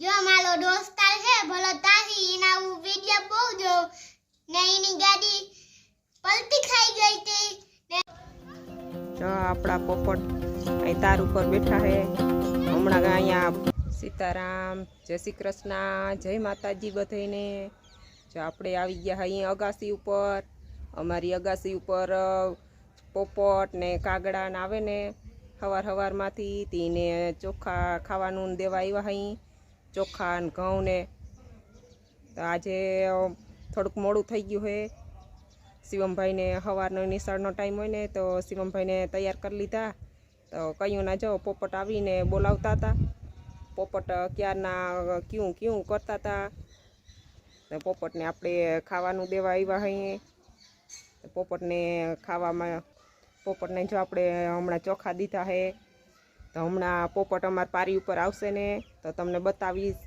જો મારો દોસ્તાર છે, ભલો તાહી એના હું વિડિયો બહુ જો, ને એની ગાડી પલટી જો આપણા પોપટ અહીં તાર ઉપર બેઠા હે હમણાં અહીંયા સીતારામ, જય શ્રી કૃષ્ણ, જય માતાજી બધાને જો આપણે આવી ગયા અહીં અગાસી ઉપર. અમારી અગાસી ઉપર પોપટ ને કાગડા ને આવે ને સવાર સવારમાંથી તીને ચોખા ખાવાનું દેવા આવ્યા અહીં ચોખા ને ઘઉં ને. તો આજે થોડુંક મોડું થઈ ગયું હોય શિવમભાઈને સવારનો નિશાળનો ટાઈમ હોય ને, તો શિવમભાઈને તૈયાર કરી લીધા. તો કયું ના જો, પોપટ આવીને બોલાવતા હતા. પોપટ ક્યારના ક્યું ક્યું કરતા હતા. તો પોપટને આપણે ખાવાનું દેવા આવ્યા હઈએ. પોપટને ખાવામાં, પોપટને જો આપણે હમણાં ચોખા દીધા છે તો હમણાં પોપટ અમારા પારી ઉપર આવશે ને, તો તમને બતાવીશ.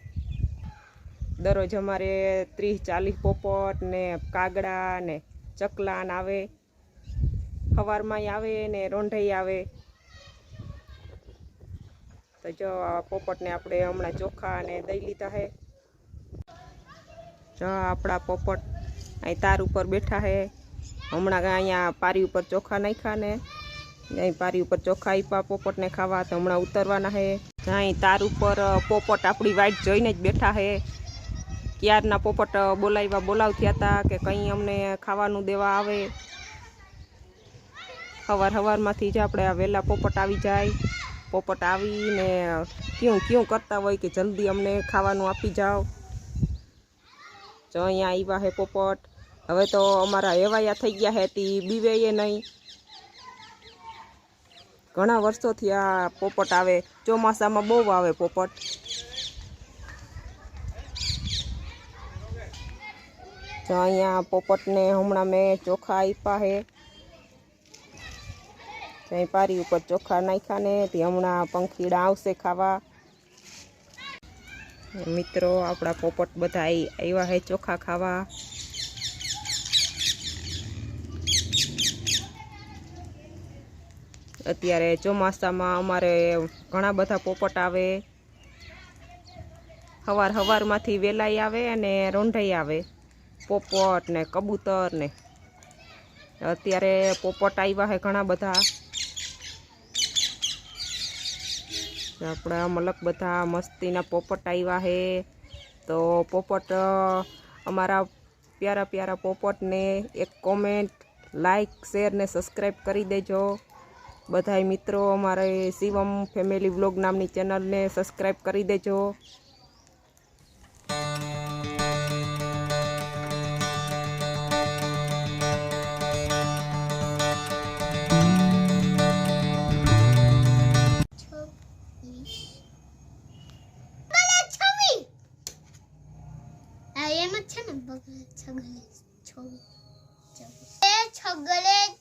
દરરોજ અમારે ત્રીસ ચાલીસ પોપટ ને કાગડા ને ચકલા ને આવે સવારમાં આવે ને રોંઢાઈ આવે. તો જો પોપટને આપણે હમણાં ચોખા ને દઈ લીધા છે જો આપણા પોપટ અહીં તાર ઉપર બેઠા છે હમણાં અહીંયા પારી ઉપર ચોખા નાખ્યા ને. અહીં પારી ઉપર ચોખા આપ્યા, પોપટને ખાવા તો હમણાં ઉતરવાના છે અહીં તાર ઉપર પોપટ આપણી વાઈટ જોઈને જ બેઠા છે ક્યારના પોપટ બોલાવ્યા બોલાવતા હતા કે કંઈ અમને ખાવાનું દેવા આવે. સવાર સવારમાંથી જ આપણે આ વહેલા પોપટ આવી જાય. પોપટ આવીને ક્યું ક્યું કરતા હોય કે જલ્દી અમને ખાવાનું આપી જાઓ. જો અહીંયા આવ્યા હે પોપટ. હવે તો અમારા એવાયા થઈ ગયા હે તી બીવે નહીં. ઘણા વર્ષોથી આ પોપટ આવે, ચોમાસામાં બહુ આવે પોપટ. તો અહીંયા પોપટને હમણાં મેં ચોખા આપ્યા હે ત્યાં પારી ઉપર ચોખા નાખ્યા ને, તે હમણાં પંખીડા આવશે ખાવા. મિત્રો, આપણા પોપટ બધા આવ્યા હે ચોખા ખાવા. અત્યારે ચોમાસામાં અમારે ઘણા બધા પોપટ આવે. સવાર હવારમાંથી વેલાઈ આવે અને રોંઢાઈ આવે. પોપટ ને કબૂતર ને. અત્યારે પોપટ આવ્યા છે ઘણા બધા. આપણા મલક બધા મસ્તીના પોપટ આવ્યા છે તો પોપટ, અમારા પ્યારા પ્યારા પોપટને એક કોમેન્ટ લાઈક શેર ને સબસ્ક્રાઈબ કરી દેજો. બધાય મિત્રો અમારે શિવમ ફેમિલી વ્લોગ નામની ચેનલને સબસ્ક્રાઈબ કરી દેજો. એમ છગલે છગલે.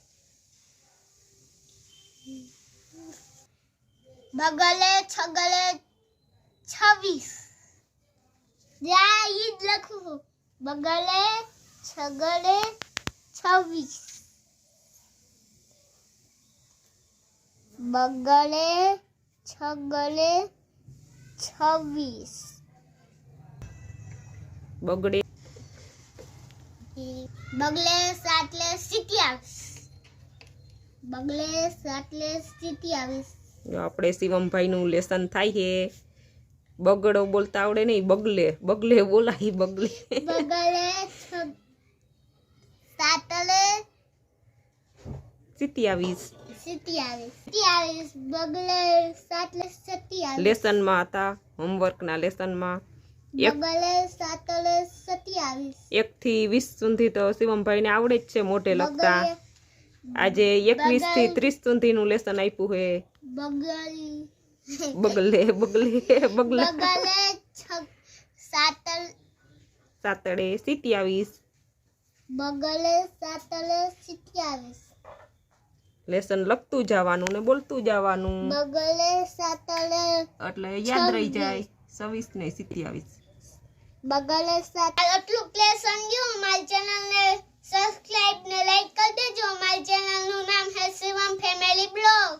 બગલે છગલે છવ્વીસ જ્યાં ઈ જ લખું છું. બગલે છગલે છવ્વીસ બગલે છગલે છવ્વીસ બગડે. બગલે સાતલે સિત્યાવીસ. બગલે સાતલે સિત્યાવીસ. આપણે શિવમભાઈનું લેસન થાય છે. બગડો બોલતા આવડે નહીં બગલે બગલે બોલાય બગલે. બગલે સાતલે સિત્યાવીસ સિત્યાવીસ સિત્યાવીસ બગલે સાતલે સત્યાવીસ લેસનમાં હતા હોમવર્કના લેસનમાં. એક એકથી વીસ સુધી તો શિવમભાઈને આવડે જ છે મોઢે લખતા. આજે એકવીસથી ત્રીસ સુધીનું લેસન આપ્યું હે. બગલે. બગલે બગલે સાતડે સિત્યાવીસ. બગલે સાતલે સિત્યાવીસ. લેસન લખતું જવાનું ને બોલતું જવાનું. બગલે સાતલે એટલે યાદ રહી જાય છવ્વીસ ને સિત્યાવીસ. બગલે સાત આટલું લેસન ગયું મારી ચેનલ ને. સબસ્ક્રાઇબ ને લાઈક કરી દેજો. મારી ચેનલનું નામ છે શિવમ ફેમિલી બ્લોગ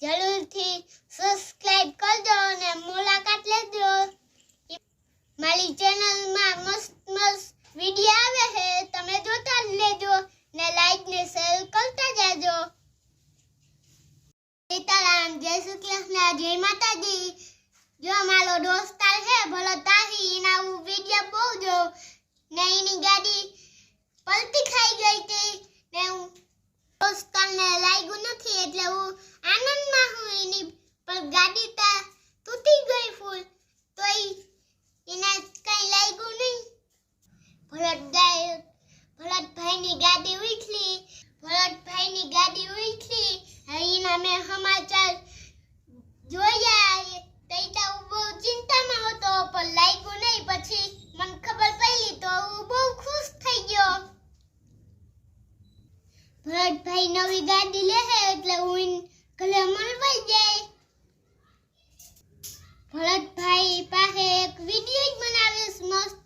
જરૂરથી સબસ્ક્રાઇબ કરજો અને મુલાકાત લેજો. મારી ચેનલમાં મસ્ત મસ્ત વિડિયો આવે છે. ને એની ગાડી પલટી ખાઈ ગઈ હતી ને હું દોસ્તને લાગ્યું નથી, એટલે હું આનંદમાં હું એની પણ ગાડી તા તૂટી ગઈ ફૂલ. તો એના કઈ લાગ્યું નહીં. ભરત ગાય ભરતભાઈની ગાડી ઉઠલી ભરતભાઈની ગાડી ઉઠલી એના મેં સમાચાર જોયા તૈતા હું બહુ ચિંતામાં હતો પણ લાગ્યું નહીં પછી મને ખબર પડી તો હું બહુ ખુશ થઈ ગયો ભરતભાઈ નવી ગાડી લે હે એટલે હું ઘરે મળવાઈ જાય. ભરતભાઈ પાસે એક વીડિયો જ મસ્ત